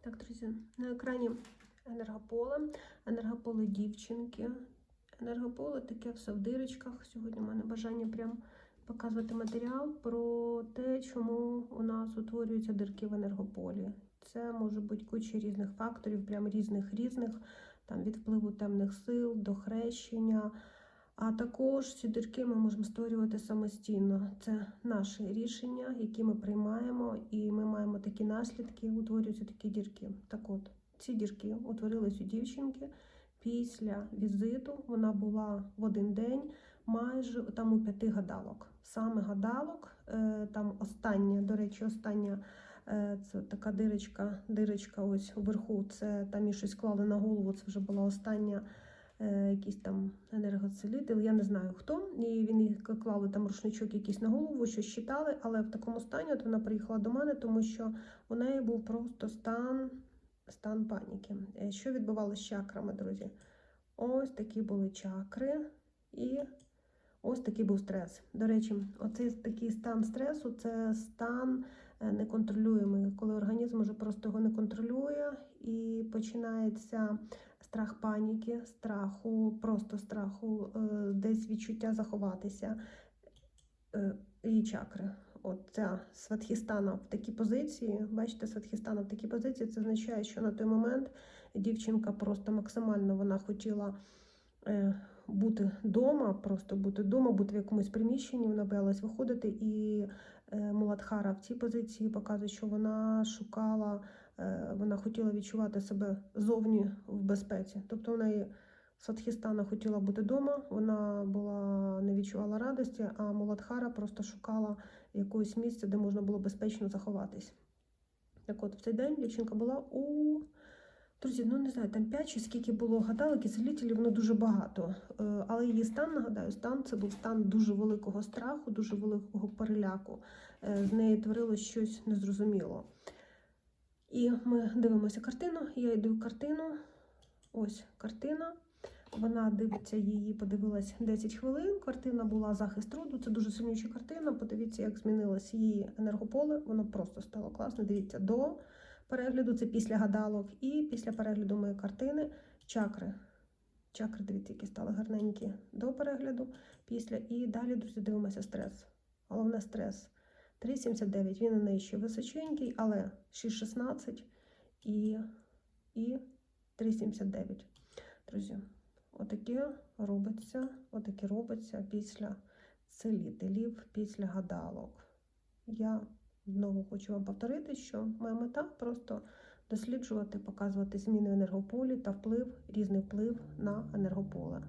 Так, друзі, на екрані енергополе, енергополе дівчинки. Енергополе таке все в дирочках. Сьогодні в мене бажання прям показувати матеріал про те, чому у нас утворюються дирки в енергополі. Це може бути куча різних факторів, прям різних різних, там від впливу темних сил до хрещення. А також ці дірки ми можемо створювати самостійно. Це наші рішення, які ми приймаємо, і ми маємо такі наслідки, утворюються такі дірки. Так от, ці дірки утворились у дівчинки після візиту. Вона була в один день, майже там у п'яти гадалок. Саме гадалок, е, там остання, до речі, остання. е, Це така дирочка, дирочка ось вверху. Це там їй щось клали на голову. Це вже була остання якийсь там енергоцелитель, я не знаю хто. І він їй клали там рушничок якийсь на голову, щось читали, але в такому стані от вона приїхала до мене, тому що у неї був просто стан, стан паніки. Е, Що відбувалося з чакрами, друзі? Ось такі були чакри, і ось такий був стрес. До речі, оцей такий стан стресу це стан е, неконтролюємий, коли організм вже просто його не контролює і починається страх паніки, страху, просто страху, е, десь відчуття заховатися е, і чакри. От ця сватхістана в такій позиції, бачите, сватхістана в такій позиції, це означає, що на той момент дівчинка просто максимально вона хотіла е, бути вдома, просто бути вдома, бути в якомусь приміщенні, вона боялась виходити. І Муладхара в цій позиції показує, що вона шукала, вона хотіла відчувати себе зовні в безпеці. Тобто в неї Садхістана хотіла бути вдома, вона була не відчувала радості, а Муладхара просто шукала якогось місця, де можна було безпечно заховатись. Так от в цей день дівчинка була у друзі, ну не знаю, там 5 чи скільки було гадалок і целітелів, воно дуже багато. Е, Але її стан, нагадаю, стан це був стан дуже великого страху, дуже великого переляку. Е, З неї творилось щось незрозуміло. І ми дивимося картину. Я йду картину. Ось картина. Вона дивиться її, подивилась 10 хвилин. Картина була захист роду. Це дуже сильнюча картина. Подивіться, як змінилось її енергополе. Воно просто стало класно. Дивіться до перегляду, це після гадалок, і після перегляду моєї картини чакри. Чакри, дивіться, які стали гарненькі до перегляду. Після і далі, друзі, дивимося стрес. Головне стрес. 3,79. Він у неї ще височенький, але 6,16 і, і 3,79. Друзі, отаке робиться, отаке робиться після целітелів, після гадалок. Я знову хочу вам повторити, що моя мета просто досліджувати, показувати зміни в енергополі та вплив, різний вплив на енергополе.